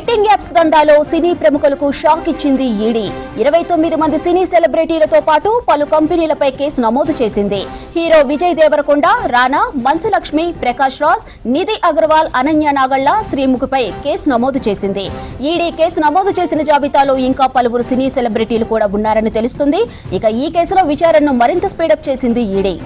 Betting apps దందాలో సినీ ప్రముఖులకు shock ఇచ్చింది ED. ఇరవై తొమ్మిది మంది సినీ సెలబ్రిటీలతో పాటు పలు కంపెనీలపై కేసు నమోదు చేసింది. హీరో విజయ్ దేవరకొండ రానా మంచలక్ష్మి ప్రకాష్ రాజ్ నిధి అగర్వాల్ అనన్య నాగళ్ళ శ్రీముఖిపై కేసు నమోదు చేసింది. ఈడీ కేసు నమోదు చేసిన జాబితాలో ఇంకా పలువురు సినీ సెలబ్రిటీలు కూడా ఉన్నారని తెలుస్తుంది. ఇక ఈ కేసులో విచారణను మరింత స్పీడప్ చేసింది ఈడీ.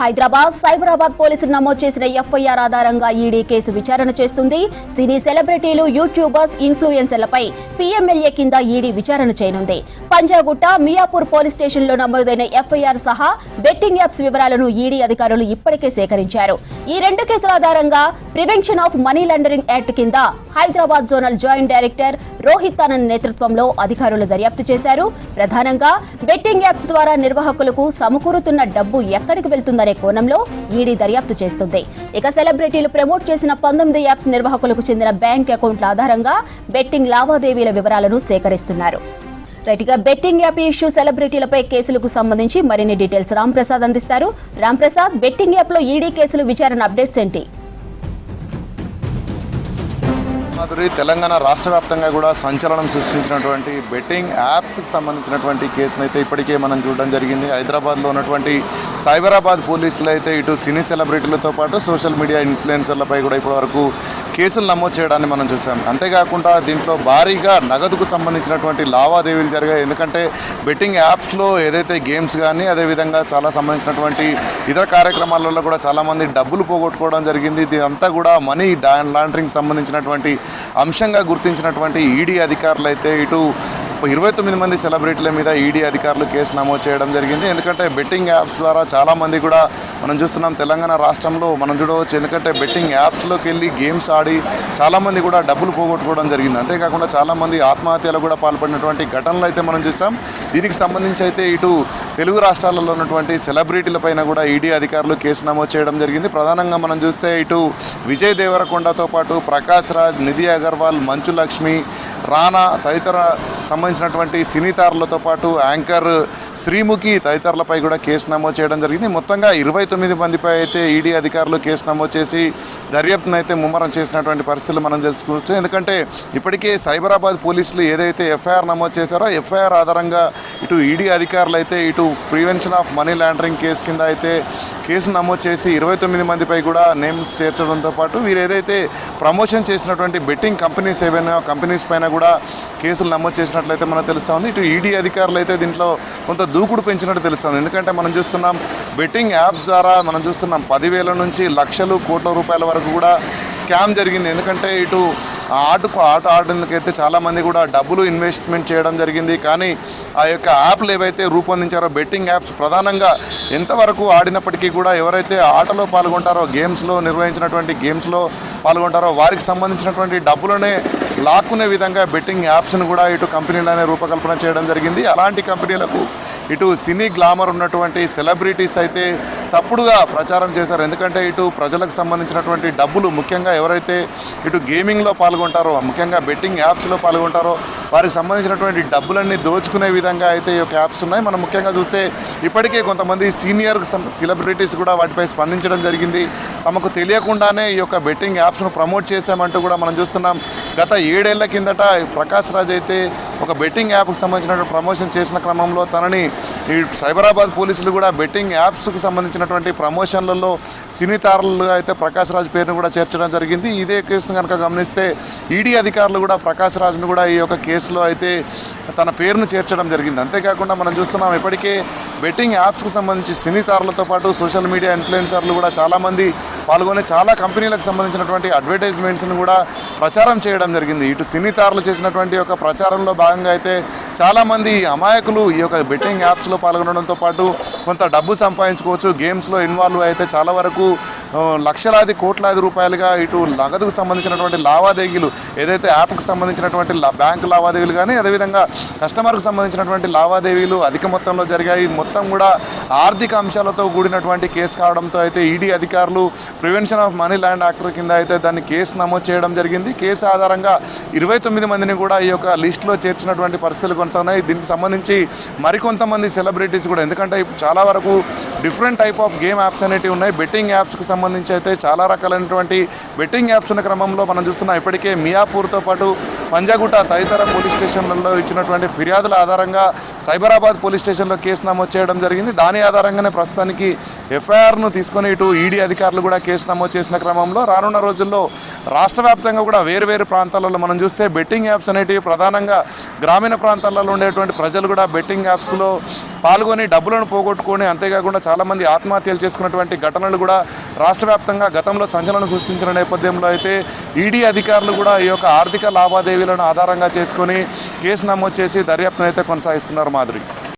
హైదరాబాద్ సైబరాబాద్ పోలీసులు నమోదు చేసిన ఎఫ్ఐఆర్ ఆధారంగా ఈడీ కేసు విచారణ చేస్తుంది. సినీ సెలబ్రిటీలు యూట్యూబర్స్ ఇన్ఫ్లుయెన్సర్లపై పీఎంఎల్ఏ కింద ఈడీ విచారణ చేయనుంది. పంజాగుట్ట మియాపూర్ పోలీస్ స్టేషన్లో నమోదైన ఎఫ్ఐఆర్ సహా బెట్టింగ్ యాప్స్ వివరాలను ఈడీ అధికారులు ఇప్పటికే సేకరించారు. ఈ రెండు కేసుల ఆధారంగా prevention of money laundering act కింద Hyderabad zonal joint director Rohit Anand నేతృత్వంలో అధికారులు దర్యాప్తు చేశారు. ప్రధానంగా బెట్టింగ్ యాప్స్ ద్వారా నిర్వాహకులకు సమకూరుతున్న డబ్బు ఎక్కడికి వెళ్తుందని కోణంలో ఈడీ దర్యాప్తు చేస్తుంది. ఇక సెలబ్రిటీలు ప్రమోట్ చేసిన పంతొమ్మిది యాప్స్ నిర్వాహకులకు చెందిన బ్యాంక్ అకౌంట్ల ఆధారంగా బెట్టింగ్ లావాదేవీల వివరాలను సేకరిస్తున్నారు. రైట్గా బెట్టింగ్ యాప్ ఇష్యూ సెలబ్రిటీలపై కేసులకు సంబంధించి మరిన్ని డీటెయిల్స్ రామ్ ప్రసాద్ అందిస్తారు. రామ్ ప్రసాద్ బెట్టింగ్ యాప్లో ఈడీ కేసులు విచారణ అప్డేట్స్ ఏంటి? మాధురి తెలంగాణ రాష్ట్ర వ్యాప్తంగా కూడా సంచలనం సృష్టించినటువంటి బెట్టింగ్ యాప్స్కి సంబంధించినటువంటి కేసును అయితే ఇప్పటికే మనం చూడడం జరిగింది. హైదరాబాద్లో ఉన్నటువంటి సైబరాబాద్ పోలీసులు అయితే ఇటు సినీ సెలబ్రిటీలతో పాటు సోషల్ మీడియా ఇన్ఫ్లుయెన్సర్లపై కూడా ఇప్పటివరకు కేసులు నమోదు చేయడాన్ని మనం చూసాం. అంతేకాకుండా దీంట్లో భారీగా నగదుకు సంబంధించినటువంటి లావాదేవీలు జరిగాయి. ఎందుకంటే బెట్టింగ్ యాప్స్లో ఏదైతే గేమ్స్ కానీ అదేవిధంగా చాలా సంబంధించినటువంటి ఇతర కార్యక్రమాలలో కూడా చాలామంది డబ్బులు పోగొట్టుకోవడం జరిగింది. ఇదంతా కూడా మనీ లాండరింగ్ సంబంధించినటువంటి అంశంగా గుర్తించినటువంటి ఈడీ అధికారులు అయితే ఇటు ఇరవై తొమ్మిది మంది సెలబ్రిటీల మీద ఈడీ అధికారులు కేసు నమోదు చేయడం జరిగింది. ఎందుకంటే బెట్టింగ్ యాప్స్ ద్వారా చాలామంది కూడా మనం చూస్తున్నాం తెలంగాణ రాష్ట్రంలో మనం చూడవచ్చు. ఎందుకంటే బెట్టింగ్ యాప్స్లోకి వెళ్ళి గేమ్స్ ఆడి చాలామంది కూడా డబ్బులు పోగొట్టుకోవడం జరిగింది. అంతేకాకుండా చాలామంది ఆత్మహత్యలు కూడా పాల్పడినటువంటి ఘటనలు అయితే మనం చూసాం. దీనికి సంబంధించి అయితే ఇటు తెలుగు రాష్ట్రాలలో ఉన్నటువంటి సెలబ్రిటీల పైన కూడా ఈడీ అధికారులు కేసు నమోదు చేయడం జరిగింది. ప్రధానంగా మనం చూస్తే ఇటు విజయ్ దేవరకొండతో పాటు ప్రకాష్ రాజ్ నిధి అగర్వాల్ మంచు లక్ష్మి రానా తదితర సంబంధించినటువంటి సినీ తారలతో పాటు యాంకర్ శ్రీముఖి తదితరులపై కూడా కేసు నమోదు చేయడం జరిగింది. మొత్తంగా ఇరవై తొమ్మిది మందిపై అయితే ఈడీ అధికారులు కేసు నమోదు చేసి దర్యాప్తును అయితే ముమ్మరం చేసినటువంటి పరిస్థితులు మనం తెలుసుకోవచ్చు ఎందుకంటే ఇప్పటికే సైబరాబాద్ పోలీసులు ఏదైతే ఎఫ్ఐఆర్ నమోదు చేశారో ఎఫ్ఐఆర్ ఆధారంగా ఇటు ఈడీ అధికారులు అయితే ఇటు prevention of money laundering case కింద అయితే కేసు నమోదు చేసి ఇరవై తొమ్మిది మందిపై కూడా నేమ్స్ చేర్చడంతో పాటు వీరు ఏదైతే ప్రమోషన్ చేసినటువంటి బెట్టింగ్ కంపెనీస్ ఏవైనా కంపెనీస్ పైన కూడా కేసులు నమోదు చేసిన చేసినట్లయితే మనకు తెలుస్తుంది ఇటు ఈడీ అధికారులు అయితే దీంట్లో కొంత దూకుడు పెంచినట్టు తెలుస్తుంది. ఎందుకంటే మనం చూస్తున్నాం బెట్టింగ్ యాప్స్ ద్వారా మనం చూస్తున్నాం పదివేల నుంచి లక్షలు కోట్ల రూపాయల వరకు కూడా స్కామ్ జరిగింది. ఎందుకంటే ఇటు ఆ ఆటకు ఆట ఆడేందుకైతే చాలామంది కూడా డబ్బులు ఇన్వెస్ట్మెంట్ చేయడం జరిగింది. కానీ ఆ యొక్క యాప్లు ఏవైతే రూపొందించారో బెట్టింగ్ యాప్స్ ప్రధానంగా ఎంతవరకు ఆడినప్పటికీ కూడా ఎవరైతే ఆటలో పాల్గొంటారో గేమ్స్లో నిర్వహించినటువంటి గేమ్స్లో పాల్గొంటారో వారికి సంబంధించినటువంటి డబ్బులనే లాక్కునే విధంగా బెట్టింగ్ యాప్స్ను కూడా ఇటు కంపెనీలనే రూపకల్పన చేయడం జరిగింది. అలాంటి కంపెనీలకు ఇటు సినీ గ్లామర్ ఉన్నటువంటి సెలబ్రిటీస్ అయితే తప్పుడుగా ప్రచారం చేశారు. ఎందుకంటే ఇటు ప్రజలకు సంబంధించినటువంటి డబ్బులు ముఖ్యంగా ఎవరైతే ఇటు గేమింగ్లో పాల్గొంటారో ముఖ్యంగా బెట్టింగ్ యాప్స్లో పాల్గొంటారో వారికి సంబంధించినటువంటి డబ్బులన్నీ దోచుకునే విధంగా అయితే ఈ యొక్క యాప్స్ ఉన్నాయి. మనం ముఖ్యంగా చూస్తే ఇప్పటికే కొంతమంది సీనియర్ సెలబ్రిటీస్ కూడా వాటిపై స్పందించడం జరిగింది. తమకు తెలియకుండానే ఈ యొక్క బెట్టింగ్ యాప్స్ను ప్రమోట్ చేశామంటూ కూడా మనం చూస్తున్నాం. గత ఏడేళ్ళ కిందట ప్రకాష్ రాజ్ అయితే ఒక బెట్టింగ్ యాప్కి సంబంధించినటువంటి ప్రమోషన్ చేసిన క్రమంలో తనని ఈ సైబరాబాద్ పోలీసులు కూడా బెట్టింగ్ యాప్స్కి సంబంధించినటువంటి ప్రమోషన్లలో సినీ తారలుగా అయితే ప్రకాష్ రాజ్ పేరును కూడా చేర్చడం జరిగింది. ఇదే కేసును కనుక గమనిస్తే ఈడీ అధికారులు కూడా ప్రకాష్ రాజ్ను కూడా ఈ యొక్క కేసు కేసులో అయితే తన పేరును చేర్చడం జరిగింది. అంతేకాకుండా మనం చూస్తున్నాం ఇప్పటికే బెట్టింగ్ యాప్స్కి సంబంధించి సినీ తారలతో పాటు సోషల్ మీడియా ఇన్ఫ్లుయెన్సర్లు కూడా చాలామంది పాల్గొని చాలా కంపెనీలకు సంబంధించినటువంటి అడ్వర్టైజ్మెంట్స్ను కూడా ప్రచారం చేయడం జరిగింది. ఇటు సినీ తారలు చేసినటువంటి ఒక ప్రచారంలో భాగంగా అయితే చాలామంది అమాయకులు ఈ యొక్క బెట్టింగ్ యాప్స్లో పాల్గొనడంతో పాటు కొంత డబ్బు సంపాదించుకోవచ్చు. గేమ్స్లో ఇన్వాల్వ్ అయితే చాలా వరకు లక్షలాది కోట్లాది రూపాయలుగా ఇటు నగదుకు సంబంధించినటువంటి లావాదేవీలు ఏదైతే యాప్కు సంబంధించినటువంటి లా- బ్యాంకు లావాదేవీలు కానీ అదేవిధంగా కస్టమర్కు సంబంధించినటువంటి లావాదేవీలు అధిక మొత్తంలో జరిగాయి. మొత్తం కూడా ఆర్థిక అంశాలతో కూడినటువంటి కేసు కావడంతో అయితే ఈడీ అధికారులు prevention of money laundering act కింద అయితే దాన్ని కేసు నమోదు చేయడం జరిగింది. కేసు ఆధారంగా ఇరవై తొమ్మిది మందిని కూడా ఈ యొక్క లిస్టులో చేర్చినటువంటి పరిస్థితులు కొనసాగున్నాయి. దీనికి సంబంధించి మరికొంతమంది సెలబ్రిటీస్ కూడా ఎందుకంటే చాలా వరకు different type of game apps అనేటివి ఉన్నాయి. బెట్టింగ్ యాప్స్కి సంబంధించి అయితే చాలా రకాలైనటువంటి బెట్టింగ్ యాప్స్ ఉన్న క్రమంలో మనం చూస్తున్నాం. ఇప్పటికే మియాపూర్తో పాటు పంజాగుట్ట తదితర పోలీస్ స్టేషన్లలో ఇచ్చినటువంటి ఫిర్యాదుల ఆధారంగా సైబరాబాద్ పోలీస్ స్టేషన్లో కేసు నమోదు చేయడం జరిగింది. దాని ఆధారంగానే ప్రస్తుతానికి ఎఫ్ఐఆర్ను తీసుకొని ఇటు ఈడీ అధికారులు కూడా కేసు నమోదు చేసిన క్రమంలో రానున్న రోజుల్లో రాష్ట్ర వ్యాప్తంగా కూడా వేరు ప్రాంతాలలో మనం చూస్తే బెట్టింగ్ యాప్స్ అనేటివి ప్రధానంగా గ్రామీణ ప్రాంతాలలో ఉండేటువంటి ప్రజలు కూడా బెట్టింగ్ యాప్స్లో పాల్గొని డబ్బులను పోగొట్టుకొని అంతేకాకుండా చాలామంది ఆత్మహత్యలు చేసుకున్నటువంటి ఘటనలు కూడా రాష్ట్ర గతంలో సంచలనం సృష్టించిన నేపథ్యంలో అయితే ఈడీ అధికారులు కూడా ఈ యొక్క ఆర్థిక లావాదేవీ లావాదేవీలను ఆధారంగా చేసుకొని కేసు నమోదు చేసి దర్యాప్తునైతే అయితే కొనసాగిస్తున్నారు మాధురి.